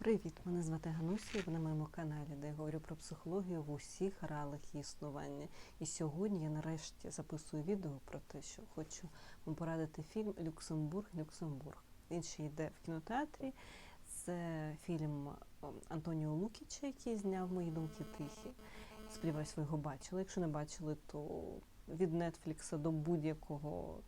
Привіт! Мене звати Гануся, і ви на моєму каналі, де я говорю про психологію в усіх реалах її існування. І сьогодні я нарешті записую відео про те, що хочу вам порадити фільм Люксембург, Люксембург. Він ще йде в кінотеатрі. Це фільм ем, Антоніо Лукіча, який зняв мої думки тихі. Сподіваюсь, ви його бачили. Якщо не бачили, то від Нетфлікса до будь-якого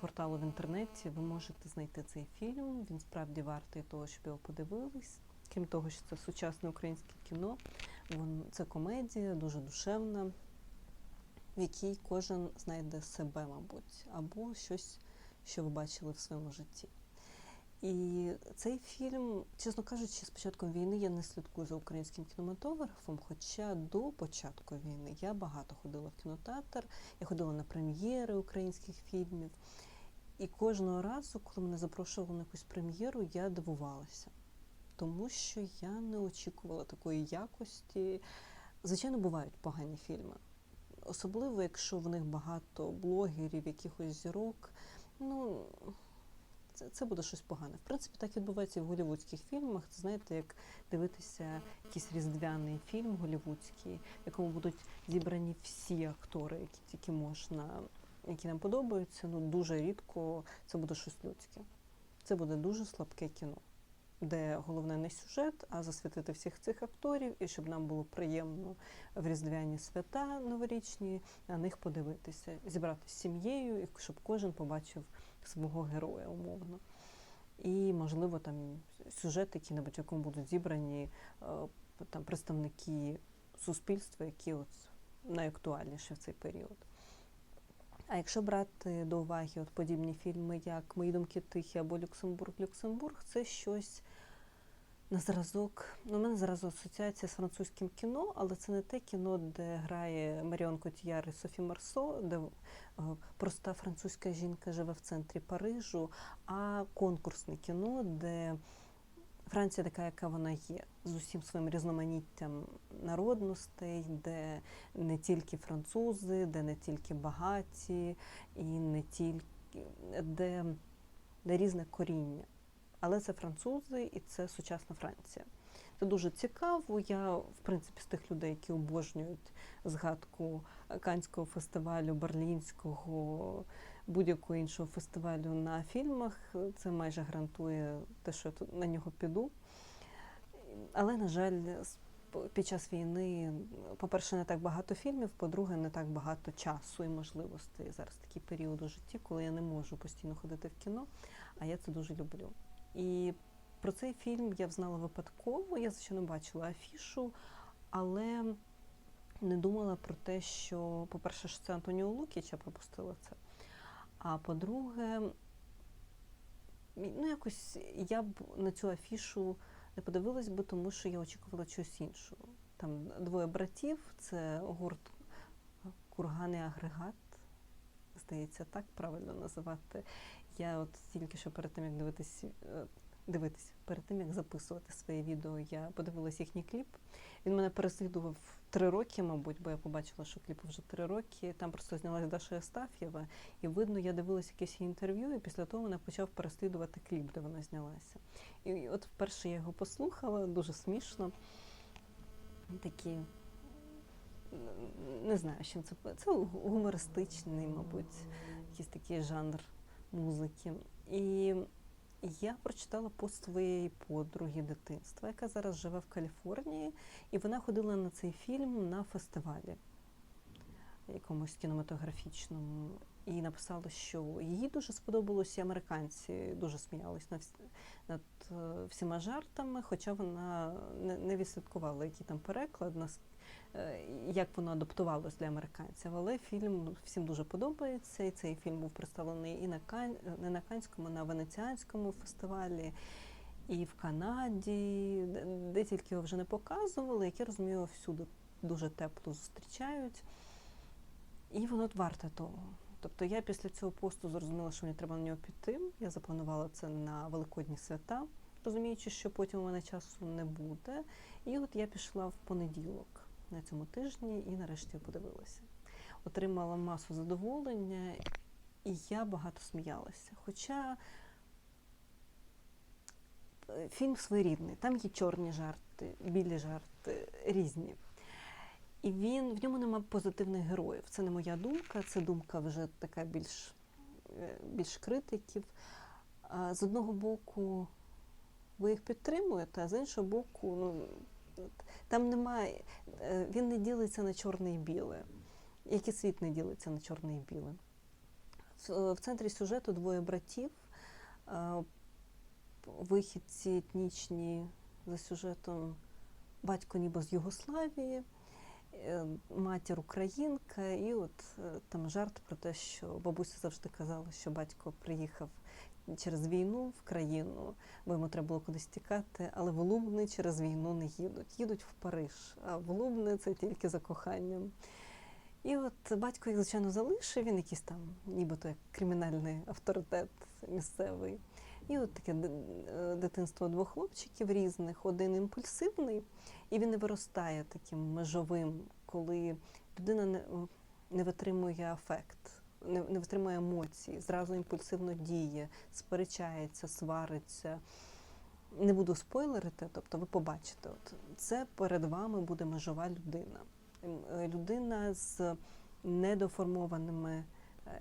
порталу в інтернеті ви можете знайти цей фільм. Він справді вартий того, щоб його подивились. Крім того, що це сучасне українське кіно, це комедія, дуже душевна, в якій кожен знайде себе, мабуть, або щось, що ви бачили в своєму житті. І цей фільм, чесно кажучи, з початком війни я не слідкую за українським кінематографом, хоча до початку війни я багато ходила в кінотеатр, я ходила на прем'єри українських фільмів. І кожного разу, коли мене запрошували на якусь прем'єру, я дивувалася, тому що я не очікувала такої якості. Звичайно, бувають погані фільми. Особливо, якщо в них багато блогерів, якихось зірок. Ну, це, це буде щось погане. В принципі, так відбувається і в голівудських фільмах. Це знаєте, як дивитися якийсь різдвяний фільм голівудський, в якому будуть зібрані всі актори, які тільки можна, які нам подобаються. Ну дуже рідко це буде щось людське. Це буде дуже слабке кіно, де головне не сюжет, а засвітити всіх цих акторів, і щоб нам було приємно в різдвяні свята новорічні на них подивитися, зібратися з сім'єю, і щоб кожен побачив свого героя умовно. І, можливо, там сюжет який-небудь, в якому будуть зібрані е, там, представники суспільства, які от найактуальніші в цей період. А якщо брати до уваги от подібні фільми, як Мої думки тихі або Люксембург, Люксембург, це щось на зразок. Ну, у мене зразу асоціація з французьким кіно, але це не те кіно, де грає Маріон Котіяр і Софі Марсо, де е, проста французька жінка живе в центрі Парижу, а конкурсне кіно, де Франція така, яка вона є, з усім своїм різноманіттям народностей, де не тільки французи, де не тільки багаті, і не тільки де, де різне коріння. Але це французи і це сучасна Франція. Це дуже цікаво. Я, в принципі, з тих людей, які обожнюють згадку Канського фестивалю, Берлінського, будь-якого іншого фестивалю на фільмах. Це майже гарантує те, що я на нього піду. Але, на жаль, під час війни, по-перше, не так багато фільмів, по-друге, не так багато часу і можливостей. Зараз такий період у житті, коли я не можу постійно ходити в кіно, а я це дуже люблю. І про цей фільм я взнала випадково. Я звичайно бачила афішу, але не думала про те, що, по-перше, що це Антоніо Лукіч, я пропустила це. А по-друге, ну якось я б на цю афішу не подивилась би, тому що я очікувала чогось іншого. Там двоє братів, це гурт Курган і агрегат. Здається, так правильно називати. Я от тільки що перед тим, як дивитись, е, дивитись, перед тим, як записувати своє відео, я подивилась їхній кліп. Він мене переслідував три роки, мабуть, бо я побачила, що кліпу вже три роки. Там просто знялась Даша Естаф'єва, і видно, я дивилася якесь інтерв'ю, і після того мене почав переслідувати кліп, де вона знялася. І от вперше я його послухала, дуже смішно. Такі. Не знаю, чим це. Це гумористичний, мабуть, якийсь такий жанр музики. І я прочитала пост своєї подруги дитинства, яка зараз живе в Каліфорнії, і вона ходила на цей фільм на фестивалі якомусь кінематографічному. І написала, що їй дуже сподобалось, і американці дуже сміялись над, над е, всіма жартами, хоча вона не, відслідкувала, який там переклад, як воно адаптувалось для американців. Але фільм всім дуже подобається. І цей фільм був представлений і на Кань, не на Канському, на Венеціанському фестивалі, і в Канаді, де тільки його вже не показували, як я розумію, всюди дуже тепло зустрічають. І воно варте того. Тобто я після цього посту зрозуміла, що мені треба на нього піти. Я запланувала це на Великодні свята, розуміючи, що потім у мене часу не буде. І от я пішла в понеділок на цьому тижні і нарешті подивилася. Отримала масу задоволення, і я багато сміялася. Хоча е, фільм своєрідний. Там є чорні жарти, білі жарти, різні. І він в ньому нема позитивних героїв. Це не моя думка, це думка вже така більш, е, більш критиків. З одного боку, ви їх підтримуєте, а з іншого боку, ну, там немає, е, він не ділиться на чорне і біле, як і світ не ділиться на чорне і біле. В, центрі сюжету двоє братів, е, вихідці етнічні за сюжетом, батько ніби з Югославії, матір українка, і от е, там жарт про те, що бабуся завжди казала, що батько приїхав через війну в країну, бо йому треба було кудись тікати, але в Лубни через війну не їдуть. Їдуть в Париж, а в Лубни це тільки за коханням. І от батько їх, звичайно, залишив, він якийсь там, нібито як кримінальний авторитет місцевий. І от таке е, дитинство двох хлопчиків різних, один імпульсивний, і він не виростає таким межовим, коли людина не, не витримує афект, не, не витримує емоцій, зразу імпульсивно діє, сперечається, свариться. Не буду спойлерити, тобто ви побачите, от це перед вами буде межова людина. Е, Людина з недоформованими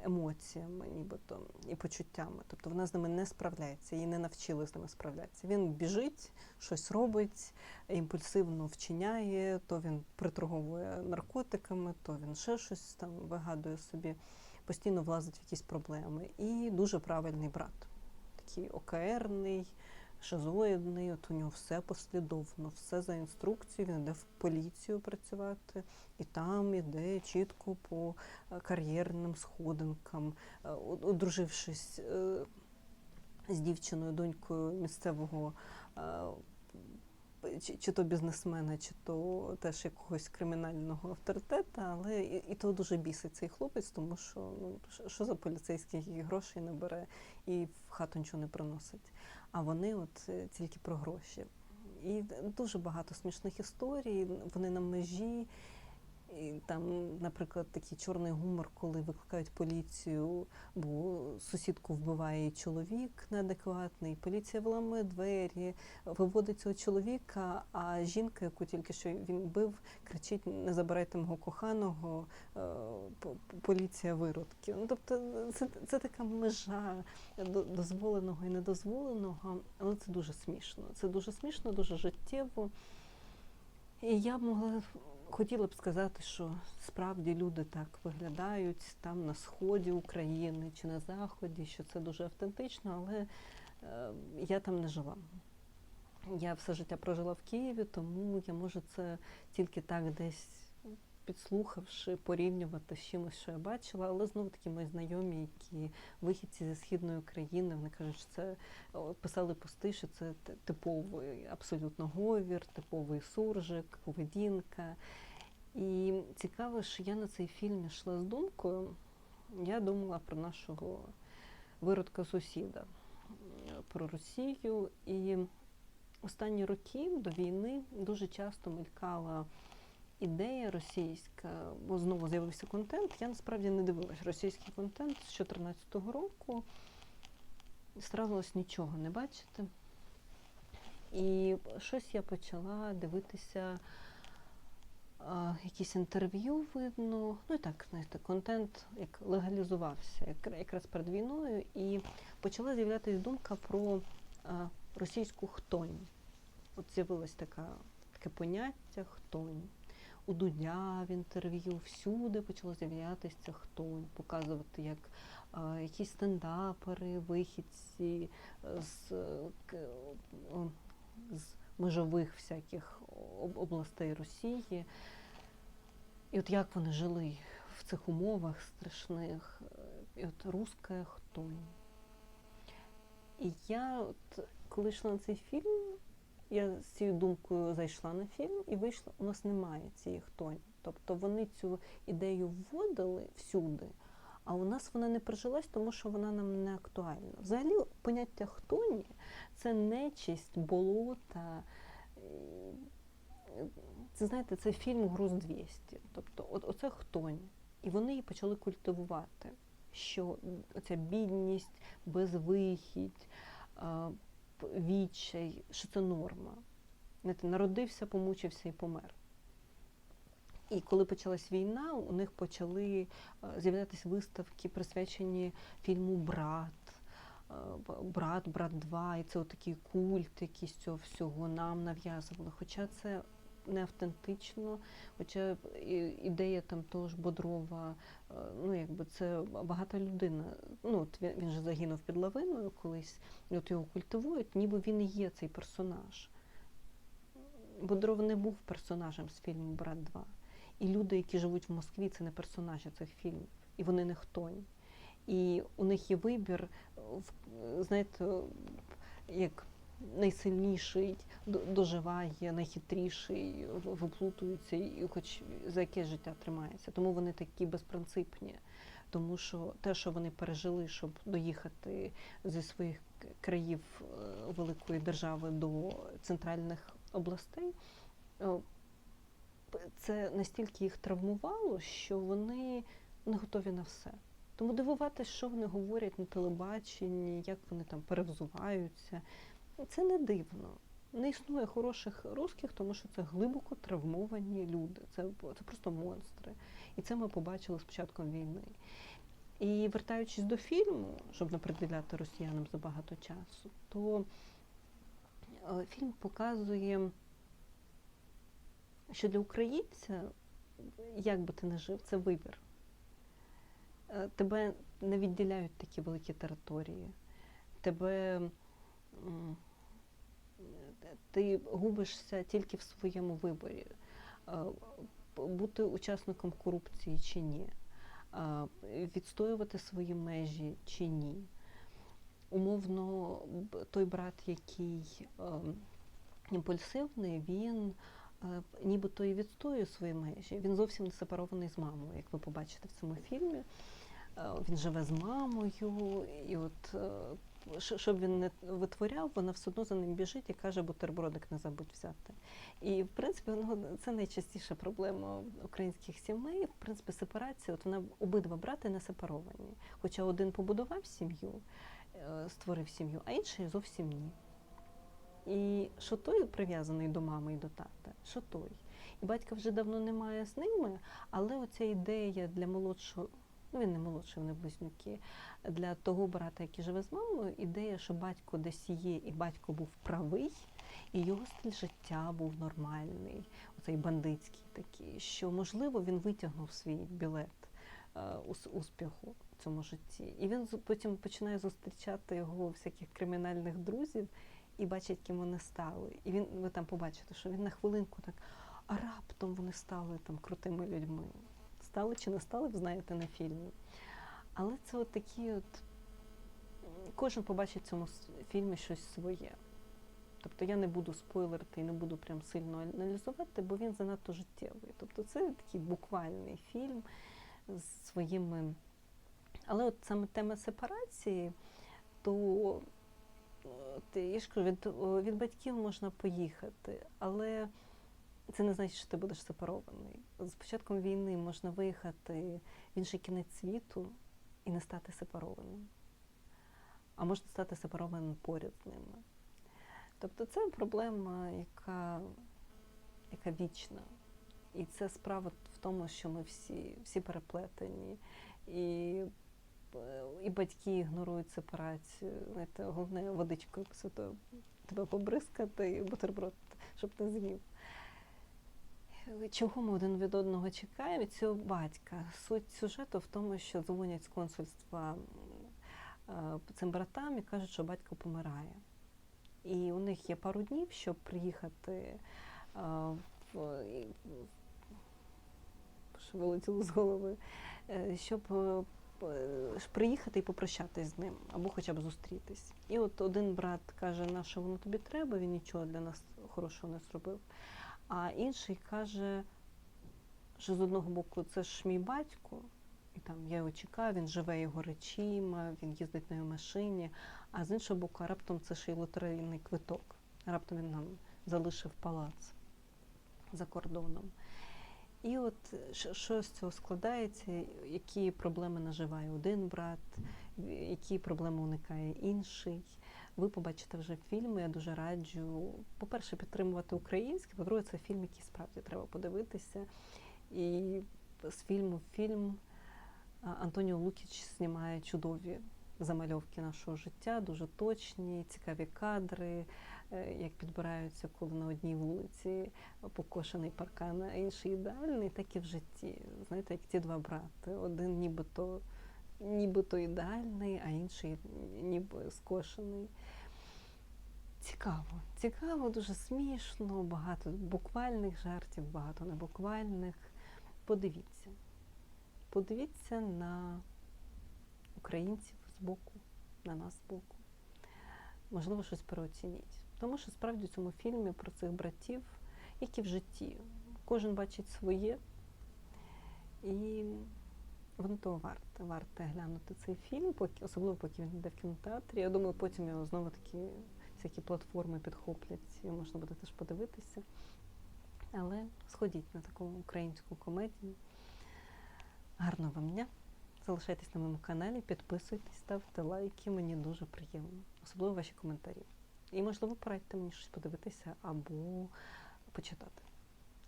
емоціями, нібито і почуттями. Тобто вона з ними не справляється, її не навчили з ними справлятися. Він біжить, щось робить, імпульсивно вчиняє, то він приторговує наркотиками, то він ще щось там вигадує собі, постійно влазить в якісь проблеми. І дуже правильний брат, такий океерний, шизоїдний, от у нього все послідовно, все за інструкцією, він йде в поліцію працювати, і там іде чітко по е, кар'єрним сходинкам, Е, одружившись е, з дівчиною, донькою місцевого. Чи, чи то бізнесмена, чи то теж якогось кримінального авторитета, але і, і то дуже бісить цей хлопець, тому що ну що- за поліцейський грошей не бере і в хату нічого не приносить. А вони от е, тільки про гроші. І дуже багато смішних історій, вони на межі. І там, наприклад, такий чорний гумор, коли викликають поліцію, бо сусідку вбиває чоловік неадекватний. Поліція виламує двері, виводить цього чоловіка, а жінка, яку тільки що він бив, кричить: не забирайте мого коханого, е, поліція виродки. Ну, тобто це, це така межа дозволеного і недозволеного, але це дуже смішно. Це дуже смішно, дуже життєво. І я б могла хотіла б сказати, що справді люди так виглядають там на сході України чи на заході, що це дуже автентично, але е, я там не жила. Я все життя прожила в Києві, тому я можу це тільки так десь підслухавши, порівнювати з чимось, що я бачила, але знову таки мої знайомі, які вихідці зі східної України, вони кажуть, що це писали пости, що це типовий абсолютно говір, типовий суржик, поведінка. І цікаво, що я на цей фільм йшла з думкою. Я думала про нашого виродка сусіда, про Росію. І останні роки до війни дуже часто мелькала ідея російська, бо знову з'явився контент. Я насправді не дивилась російський контент з 2014 року. Старалась нічого не бачити. І щось я почала дивитися, якісь інтерв'ю видно. Ну і так, знаєте, контент як легалізувався як- якраз перед війною, і почала з'являтися думка про а, російську хтонь. От з'явилось таке поняття хтонь. У Дудя в інтерв'ю всюди почало з'являтися хтонь, показувати, як а, якісь стендапери, вихідці е, з, е, з межових всяких областей Росії. І от як вони жили в цих умовах страшних, е, і от руська хтонь. І я, от, коли йшла на цей фільм, я з цією думкою зайшла на фільм і вийшла, у нас немає цієї хтоні. Тобто вони цю ідею вводили всюди, а у нас вона не прижилась, тому що вона нам не актуальна. Взагалі, поняття хтоні це нечисть, болота. Це знаєте, це фільм Груз 200. Тобто, от, оце хтонь. І вони її почали культивувати, що оця бідність, безвихідь, а, відчай, що це норма. Знаєте, народився, помучився і помер. І коли почалась війна, у них почали е, з'являтися виставки, присвячені фільму Брат. е, Брат, брат 2, і це такий культ, якийсь цього всього нам нав'язували. Хоча це не автентично, хоча ідея там того ж Бодрова, е, ну якби це багата людина. Ну, от він, же загинув під лавиною колись, от його культивують, ніби він і є цей персонаж. Бодров не був персонажем з фільму Брат 2. І люди, які живуть в Москві, це не персонажі цих фільмів. І вони не хтонь. І у них є вибір, е, знаєте, як найсильніший доживає, найхитріший, виплутується, і хоч за яке життя тримається. Тому вони такі безпринципні. Тому що те, що вони пережили, щоб доїхати зі своїх країв е, великої держави до центральних областей, е, це настільки їх травмувало, що вони не готові на все. Тому дивуватись, що вони говорять на телебаченні, як вони там перевзуваються, це не дивно. Не існує хороших русських, тому що це глибоко травмовані люди. Це, це просто монстри. І це ми побачили з початком війни. І вертаючись до фільму, щоб не приділяти росіянам забагато часу, то е, фільм показує, що для українця, як би ти не жив, це вибір. Е, Тебе не відділяють такі великі території. Тебе ти губишся тільки в своєму виборі. Е, Бути учасником корупції чи ні, Е, відстоювати свої межі чи ні. Умовно, той брат, який е, імпульсивний, він е, нібито і відстоює свої межі. Він зовсім не сепарований з мамою, як ви побачите в цьому фільмі. Він живе з мамою, і от щоб він не витворяв, вона все одно за ним біжить і каже, бутербродик не забудь взяти. І в принципі, ну, це найчастіша проблема українських сімей. В принципі, сепарація, от вона обидва брати не сепаровані. Хоча один побудував сім'ю, е, створив сім'ю, а інший зовсім ні. І що той прив'язаний до мами і до тата, що той. І батька вже давно немає з ними, але оця ідея для молодшого, ну він не молодший, вони близнюки, для того брата, який живе з мамою, ідея, що батько десь є, і батько був правий, і його стиль життя був нормальний, оцей бандитський такий, що можливо він витягнув свій білет е, успіху в цьому житті. І він потім починає зустрічати його всяких кримінальних друзів і бачить, ким вони стали. І він ви там побачите, що він на хвилинку так, а раптом вони стали там крутими людьми. Стали чи не стали, ви знаєте на фільмі. Але це от такі от. Кожен побачить в цьому фільмі щось своє. Тобто я не буду спойлерити і не буду прям сильно аналізувати, бо він занадто життєвий. Тобто це такий буквальний фільм з своїми. Але от саме тема сепарації, то от, я ж кажу, від, від батьків можна поїхати, але це не значить, що ти будеш сепарований. З початком війни можна виїхати в інший кінець світу і не стати сепарованим. А можна стати сепарованим поряд з ними. Тобто це проблема, яка, яка вічна. І це справа в тому, що ми всі, всі переплетені. І, і батьки ігнорують сепарацію. Знаєте, головне водичкою тебе побризкати і бутерброд, щоб ти з'їв. Чого ми один від одного чекаємо? Від цього батька. Суть сюжету в тому, що дзвонять з консульства е, цим братам і кажуть, що батько помирає. І у них є пару днів, щоб приїхати е, в, що вилетіло з голови, е, щоб е, приїхати і попрощатись з ним, або хоча б зустрітись. І от один брат каже, на що воно тобі треба, він нічого для нас хорошого не зробив. А інший каже, що з одного боку це ж мій батько, і там я його чекаю, він живе його речима, він їздить на його машині, а з іншого боку, раптом це ще й лотерейний квиток. Раптом він нам залишив палац за кордоном. І от що з цього складається, які проблеми наживає один брат, які проблеми уникає інший. Ви побачите вже фільм. Я дуже раджу, по-перше, підтримувати українське, по-друге, це фільм, який справді треба подивитися. І з фільму в фільм Антоніо Лукіч знімає чудові замальовки нашого життя, дуже точні, цікаві кадри, е, як підбираються, коли на одній вулиці покошений паркан, а інший ідеальний, так і в житті. Знаєте, як ті два брати. Один нібито, нібито ідеальний, а інший ніби скошений. Цікаво, цікаво, дуже смішно, багато буквальних жартів, багато небуквальних. Подивіться. Подивіться на українців збоку, на нас збоку. Можливо, щось переоцініть. Тому що справді в цьому фільмі про цих братів, як і в житті, кожен бачить своє, і воно того варте. Варте глянути цей фільм, поки, особливо поки він йде в кінотеатрі. Я думаю, потім його знову таки всякі платформи підхоплять, і можна буде теж подивитися. Але сходіть на таку українську комедію. Гарного вам дня! Залишайтесь на моєму каналі, підписуйтесь, ставте лайки, мені дуже приємно, особливо ваші коментарі. І, можливо, порадьте мені щось подивитися або почитати.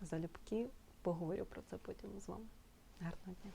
Залюбки поговорю про це потім з вами. Гарного дня!